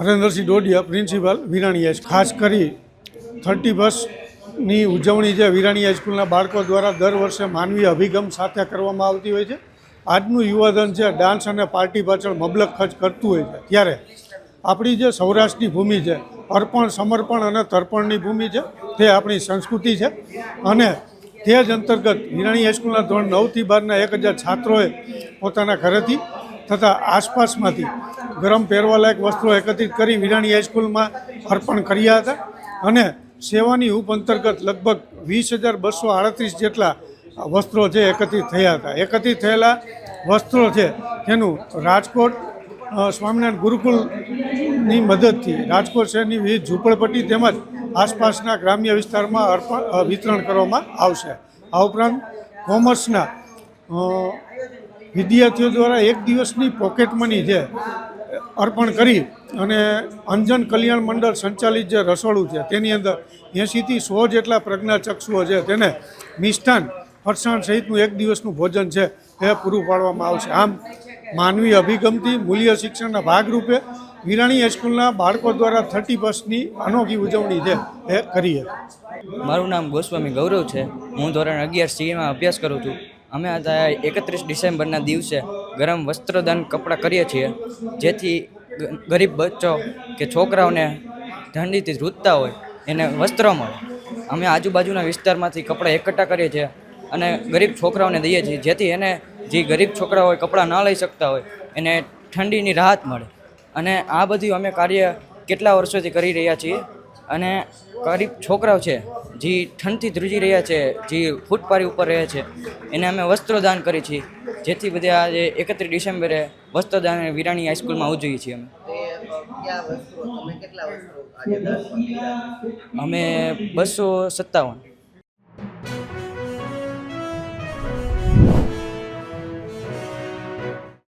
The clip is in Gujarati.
હરેન્દ્રસિંહ ડોડિયા પ્રિન્સિપાલ વિરાણી હાઈ ખાસ કરી થર્ટી બસની ઉજવણી જે વિરાણી હાઈસ્કૂલના બાળકો દ્વારા દર વર્ષે માનવીય અભિગમ સાથે કરવામાં આવતી હોય છે. આજનું યુવાધન છે, ડાન્સ અને પાર્ટી પાછળ મબલક ખર્ચ કરતું હોય છે. ત્યારે આપણી જે સૌરાષ્ટ્રની ભૂમિ છે, અર્પણ, સમર્પણ અને તર્પણની ભૂમિ છે, તે આપણી સંસ્કૃતિ છે. અને તે જ અંતર્ગત વિરાણી હાઈસ્કૂલના ધોરણ નવથી બારના એક હજાર છાત્રોએ પોતાના ઘરેથી તથા આસપાસમાંથી ગરમ પહેરવાલાયક વસ્ત્રો એકત્રિત કરી વિરાણી હાઈસ્કૂલમાં અર્પણ કર્યા હતા અને સેવાની હૂપ અંતર્ગત લગભગ વીસ હજાર બસો આડત્રીસ જેટલા વસ્ત્રો છે એકત્રિત થયા હતા. એકત્રિત થયેલા વસ્ત્રો છે તેનું રાજકોટ સ્વામિનારાયણ ગુરુકુલની મદદથી રાજકોટ શહેરની વિવિધ ઝૂંપડપટ્ટી તેમજ આસપાસના ગ્રામ્ય વિસ્તારમાં અર્પણ વિતરણ કરવામાં આવશે. આ ઉપરાંત કોમર્સના વિદ્યાર્થીઓ દ્વારા એક દિવસની પોકેટ મની છે અર્પણ કરી અને અંજન કલ્યાણ મંડળ સંચાલિત જે રસોડું છે, તેની અંદર એંશીથી સો જેટલા પ્રજ્ઞાચક્ષુઓ છે, તેને મિષ્ટાન ફરસાણ સહિતનું એક દિવસનું ભોજન છે, એ પૂરું પાડવામાં આવશે. આમ માનવી અભિગમથી મૂલ્ય શિક્ષણના ભાગરૂપે વિરાણી હાઈસ્કૂલના બાળકો દ્વારા થર્ટી બસની અનોખી ઉજવણી છે, એ કરીએ. મારું નામ ગોસ્વામી ગૌરવ છે. હું ધોરણ અગિયાર સીમાં અભ્યાસ કરું છું. અમે આજે એકત્રીસ ડિસેમ્બરના દિવસે ગરમ વસ્ત્રદાન કપડાં કરીએ છીએ, જેથી ગરીબ બચ્ચો કે છોકરાઓને ઠંડીથી ધ્રુજતા હોય, એને વસ્ત્ર મળે. અમે આજુબાજુના વિસ્તારમાંથી કપડાં એકઠા કરીએ છીએ અને ગરીબ છોકરાઓને દઈએ છીએ, જેથી એને જે ગરીબ છોકરા હોય, કપડાં ન લઈ શકતા હોય, એને ઠંડીની રાહત મળે. અને આ બધું અમે કાર્ય કેટલા વર્ષોથી કરી રહ્યા છીએ અને ગરીબ છોકરાઓ છે જે ઠંડથી ધ્રુજી રહ્યા છે જે ફૂટપારી ઉપર રહે છે. એને અમે વસ્ત્રદાન કરી છીએ. જેથી બધા આજે એકત્રીસ ડિસેમ્બરે વસ્ત્રદાન વિરાણી હાઈસ્કૂલમાં ઉજવીએ છીએ અમે? અમે બસો સત્તાવન.